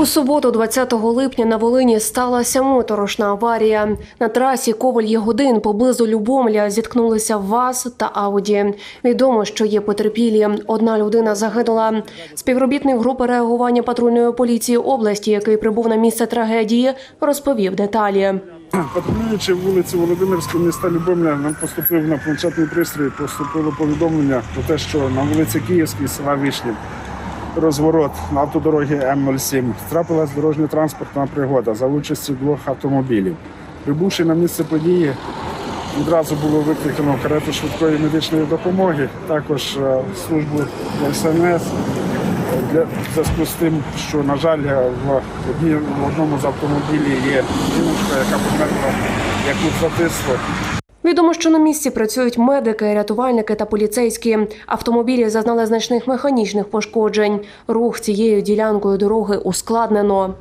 У суботу, 20 липня, на Волині сталася моторошна аварія. На трасі Коваль Ягодин поблизу Любомля зіткнулися ВАЗ та Ауді. Відомо, що є потерпілі. Одна людина загинула. Співробітник групи реагування патрульної поліції області, який прибув на місце трагедії, розповів деталі. Патрулюючи вулицю Володимирську міста Любомля, нам поступив на планшетний пристрій, поступило повідомлення про те, що на вулиці Київській села Вишнів розворот на автодорогі М07 трапилась дорожньо-транспортна пригода за участі двох автомобілів. Прибувши на місце події, відразу було викликано карету швидкої медичної допомоги, також е, службу СНС для зв'язку з тим, що на жаль в одній в одному з автомобілів є жіночка, яка померла як від затиску. Відомо, що на місці працюють медики, рятувальники та поліцейські. Автомобілі зазнали значних механічних пошкоджень. Рух цією ділянкою дороги ускладнено.